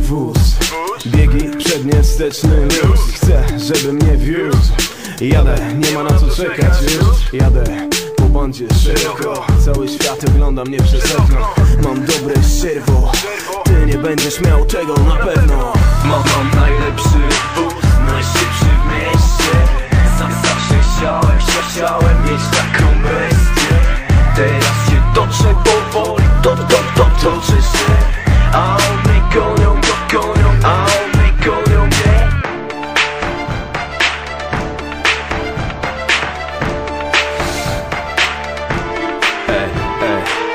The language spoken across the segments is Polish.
wóz. Biegi przednie, luz. Chcę, żeby mnie wiózł. Jadę, nie ma na co czekać już Jadę po bandzie szybko. Cały świat ogląda mnie przez okno. Mam dobre sierwo Ty nie będziesz miał tego na pewno. Mam, mam najlepszy wóz.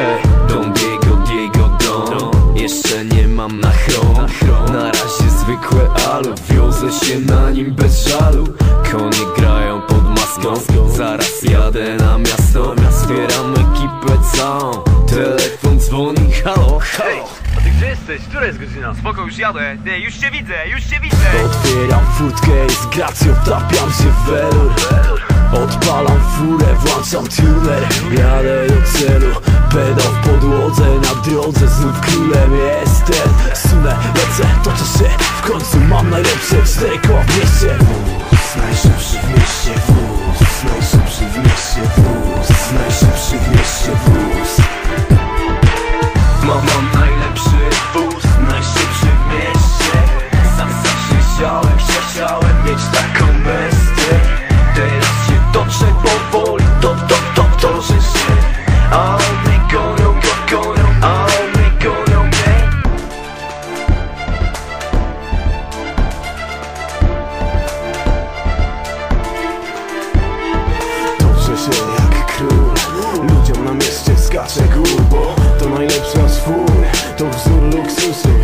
Ej, ej, Don Diego, Diego Don Jeszcze nie mam na chrom. Na razie zwykłe alu Wiozę się na nim bez żalu. Konie grają pod maską. Zaraz jadę na miasto. Zbieram ekipę całą. Telefon dzwoni, halo, halo. A ty gdzie jesteś? Która jest godzina? Spoko, już jadę. Nie, już cię widzę, już cię widzę. Otwieram furtkę i z gracją tapiam się w welur. Odpalam furę, włączam tuner. Jadę do celu, pedał w podłodze Na drodze znów królem jestem. Sunę, lecę, toczę się W końcu mam najlepsze cztery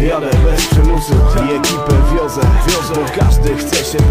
Jadę bez przymusu i ekipę wiozę, wiozę Bo każdy chce się